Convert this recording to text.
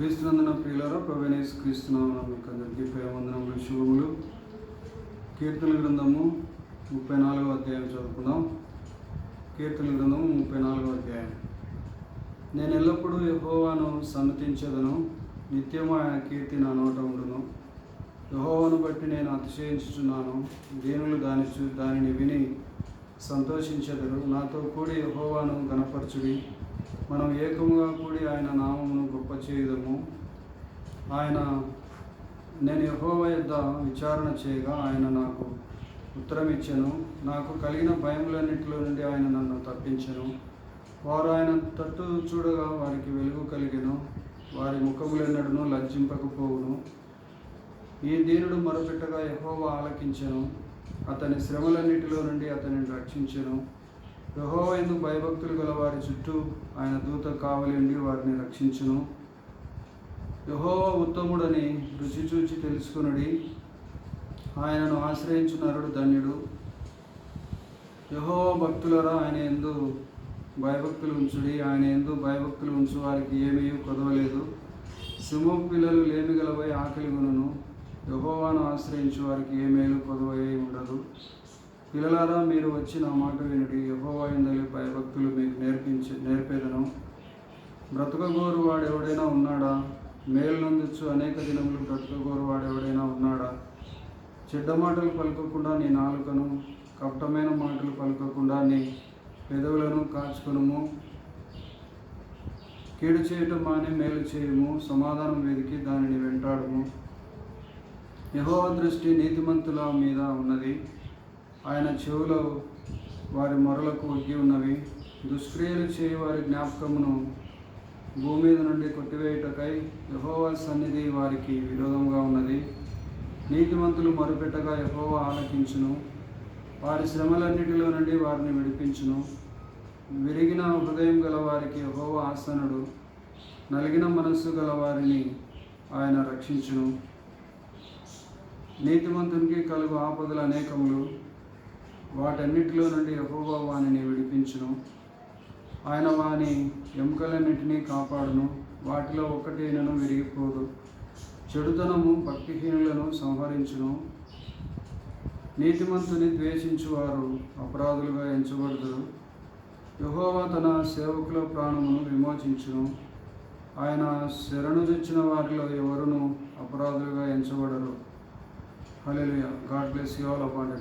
క్రీస్తునందన ప్రియులారా ప్రవేణేశ్ క్రీస్తునామం మీకు అందరికీ ప్రేమందనములు శుభములు. కీర్తన గ్రంథము ముప్పై నాలుగో అధ్యాయం చదువుకుందాం. కీర్తన గ్రంథము ముప్పై నాలుగో అధ్యాయం. నేను ఎల్లప్పుడూ యహోవాను సమ్మతించదను నిత్యము ఆయన కీర్తి నా నోట ఉండును యహోవాను బట్టి నేను అతిశయించుచున్నాను దేవులు దాని చూ- దానిని విని సంతోషించదరు. నాతో కూడి యహోవాను గణపరచుడి మనం ఏకముగా కూడి ఆయన నామమును గొప్ప చేయుదము. ఆయన నేను యహోవ యుద్ధ విచారణ చేయగా ఆయన నాకు ఉత్తరం ఇచ్చెను నాకు కలిగిన భయములన్నింటిలో నుండి ఆయన నన్ను తప్పించను. వారు ఆయన తట్టు చూడగా వారికి వెలుగు కలిగెను. వారి ముఖములెన్నడను లజ్జింపకపోవును. ఈ దీనుడు మొరపెట్టగా ఎహోవా ఆలకించెను. అతని శ్రమలన్నిటిలో నుండి అతనిని రక్షించెను. యహో ఎందు భయభక్తులు గల వారి చుట్టూ ఆయన దూత కావలి వారిని రక్షించును. యహో ఉత్తముడని రుచి చూచి తెలుసుకునుడి. ఆయనను ఆశ్రయించు నరుడు ధన్యుడు. యహోవా భక్తులరా ఆయన ఎందు భయభక్తులు ఉంచుడి. ఆయన ఎందు భయభక్తులు ఉంచు వారికి ఏమీ కొదవలేదు. సింహం పిల్లలు లేమి గలవై ఆకలి కొనును. యహోవాను ఆశ్రయించు వారికి ఏ మేలు ఉండదు పిల్లలారా మీరు వచ్చి నా మాట వినుడి. యహోవాయిందలి భయభక్తులు మీకు నేర్పించి నేర్పేదను. బ్రతకగోరు వాడు ఎవడైనా ఉన్నాడా మేలునందుచు అనేక దినములు బ్రతకగోరు వాడు ఎవడైనా ఉన్నాడా? చెడ్డ మాటలు పలుకకుండా నీ నాలుకను కపటమైన మాటలు పలుకకుండా నీ పెదవులను కాచుకునుము. కీడు చేయటం మానే మేలు చేయము. సమాధానం వెతికి దానిని వెంటాడము. యహోవ దృష్టి నీతిమంతుల మీద ఉన్నది. ఆయన చెవులో వారి మొరలకు ఒగ్గి ఉన్నవి. దుష్క్రియలు చేయి వారి జ్ఞాపకమును భూమి మీద నుండి కొట్టివేయుటకై యహోవా సన్నిధి వారికి విరోధంగా ఉన్నది. నీతిమంతులు మొరపెట్టగా యహోవా ఆలకించును. వారి శ్రమలన్నిటిలో నుండి వారిని విడిపించును. విరిగిన హృదయం గల వారికి యహోవా ఆసనుడు. నలిగిన మనస్సు గల వారిని ఆయన రక్షించును. నీతిమంతునికి కలుగు ఆపదలు అనేకములు. వాటన్నిటిలో నుండి యహోవా వాణిని విడిపించును. ఆయన వాని ఎముకలన్నిటినీ కాపాడును. వాటిలో ఒకటేనను విరిగిపోదు. చెడుతనము భక్తిహీనులను సంహరించును. నీతిమంతుని ద్వేషించువారు అపరాధులుగా ఎంచబడతారు యహోవా తన సేవకుల ప్రాణమును విమోచించును. ఆయన శరణు తెచ్చిన వారిలో ఎవరును అపరాధులుగా ఎంచబడరు. Hallelujah. God bless you all అపాండెడ్